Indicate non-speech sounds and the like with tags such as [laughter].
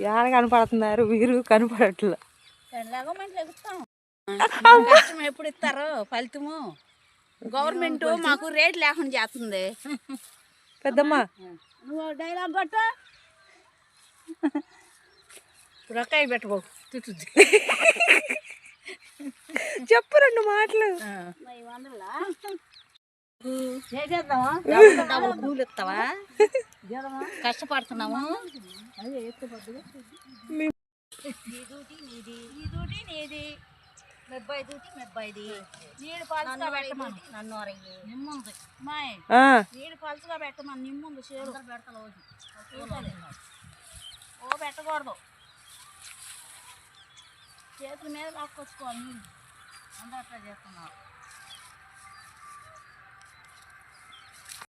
యాడ కనపడుతున్నారు? వీరు కనపడట్లే. ఎలాగో మనం లెగుస్తాం కష్టం ఎప్పుడు ఇస్తారో ఫలితము. గవర్నమెంట్ మాకు రేట్ లేకుండా చేస్తుంది. పెద్దమ్మ. నువ్వు డైలాగ్ కొట్ట. రొక్కాయి పెట్టబో. తిట్టుద్ది. చెప్పు రెండు మాటలు. చేసేద్దామా? [laughs] ఇస్తావా కష్టపడుతున్నాము నీ డ్యూటీ నీది నీ డ్యూటీ నీది మెబ్బాయి డ్యూటీ మెబ్బాయిది నీడు పలుచగా పెట్టమని నన్ను అరయ్యి నిమ్ముంది మాయ్ ఆ, నీడు పలుచగా పెట్టమని నిమ్ముంది చేరు పెడతా ఓ పెట్టకూడదు చేతుల మీద లాక్కొచ్చుకోవాలి నీళ్ళు అందరూ అట్లా చేస్తున్నారు